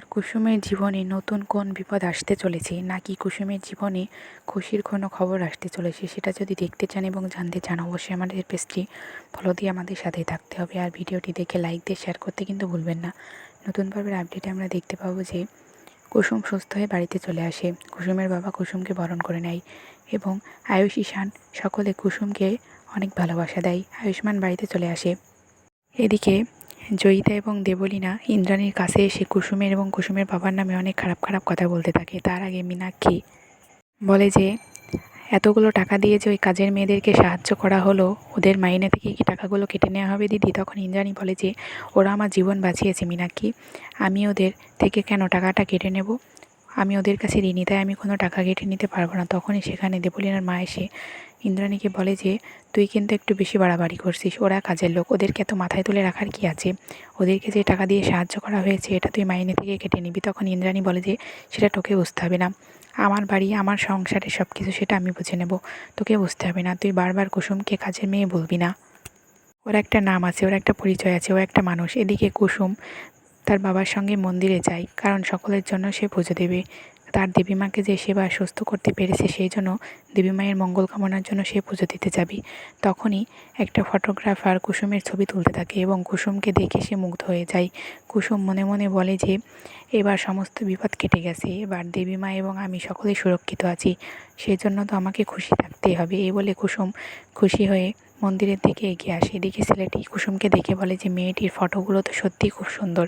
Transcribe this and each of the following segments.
আর কুসুমের জীবনে নতুন কোন বিপদ আসতে চলেছে, নাকি কুসুমের জীবনে খুশির কোনো খবর আসতে চলেছে, সেটা যদি দেখতে চান এবং জানতে চান, অবশ্যই আমাদের পেজটি ফলো দিয়ে আমাদের সাথেই থাকতে হবে। আর ভিডিওটি দেখে লাইক দিয়ে শেয়ার করতে কিন্তু ভুলবেন না। নতুন পর্বের আপডেটে আমরা দেখতে পাবো যে, কুসুম সুস্থ হয়ে বাড়িতে চলে আসে। কুসুমের বাবা কুসুমকে বরণ করে নেয় এবং আয়ুষ ঈশান সকলে কুসুমকে অনেক ভালোবাসা দেয়। আয়ুষ্মান বাড়িতে চলে আসে। এদিকে জয়িতা এবং দেবলীনা ইন্দ্রাণীর কাছে এসে কুসুমের এবং কুসুমের বাবার নামে অনেক খারাপ খারাপ কথা বলতে থাকে। তার আগে মীনাক্ষী বলে যে, এতগুলো টাকা দিয়ে যে ওই কাজের মেয়েদেরকে সাহায্য করা হলো, ওদের মাইনে থেকে কি টাকাগুলো কেটে নেওয়া হবে দিদি? তখন ইন্দ্রাণী বলে যে, ওরা আমার জীবন বাঁচিয়েছে মীনাক্ষী আমি ওদের থেকে কেন টাকাটা কেটে নেব? আমি ওদের কাছে ঋণী, তাই আমি কোনো টাকা কেটে নিতে পারব না। তখনই সেখানে দেবলীনার মা এসে ইন্দ্রাণীকে বলে যে, তুই কিন্তু একটু বেশি বাড়াবাড়ি করছিস, ওরা কাজের লোক, ওদেরকে এত মাথায় তুলে রাখার কি আছে? ওদেরকে যে টাকা দিয়ে সাহায্য করা হয়েছে, এটা তুই মাইনে থেকে কেটে নিবি। তখন ইন্দ্রাণী বলে যে, সেটা তোকে বুঝতে হবে না। আমার বাড়ি, আমার সংসারে সব কিছু সেটা আমি বুঝে নেব। তোকে বুঝতে হবে না, তুই বারবার কুসুমকে কাজের মেয়ে বলবি না। ওর একটা নাম আছে, ওর একটা পরিচয় আছে, ও একটা মানুষ। এদিকে কুসুম তার বাবার সঙ্গে মন্দিরে যায় কারণ সকলের জন্য সে পুজো দেবে। তার দেবীমাকে যে সেবা সুস্থ করতে পেরেছে, সেই জন্য দেবী মায়ের মঙ্গল কামনার জন্য সে পুজো দিতে যাবে। তখনই একটা ফটোগ্রাফার কুসুমের ছবি তুলতে থাকে এবং কুসুমকে দেখে সে মুগ্ধ হয়ে যায়। কুসুম মনে মনে বলে যে, এবার সমস্ত বিপদ কেটে গেছে। এবার দেবী মা এবং আমি সকলেই সুরক্ষিত আছি। সেজন্য তো আমাকে খুশি থাকতেই হবে। এই বলে কুসুম খুশি হয়ে মন্দিরের দিকে এগিয়ে আসে। এদিকে ছেলেটি কুসুমকে দেখে বলে যে, মেয়েটির ফটোগুলো তো সত্যিই খুব সুন্দর।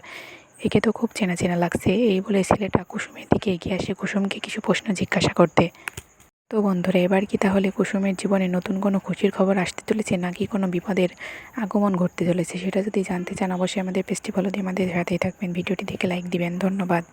একে তো খুব চেনা চেনা লাগছে। এই বলে ছেলেটা কুসুমের দিকে এগিয়ে আসে। কুসুমকে কিছু প্রশ্ন জিজ্ঞাসা করতে। তো বন্ধুরা, এবার কি তাহলে কুসুমের জীবনে নতুন কোনো খুশির খবর আসতে চলেছে, নাকি কোনো বিপদের আগমন ঘটতে চলেছে? সেটা যদি জানতে চান, অবশ্যই আমাদের পেজটি ফলো দিয়ে আমাদের সাথেই থাকবেন। ভিডিওটি দেখে লাইক দিবেন। ধন্যবাদ।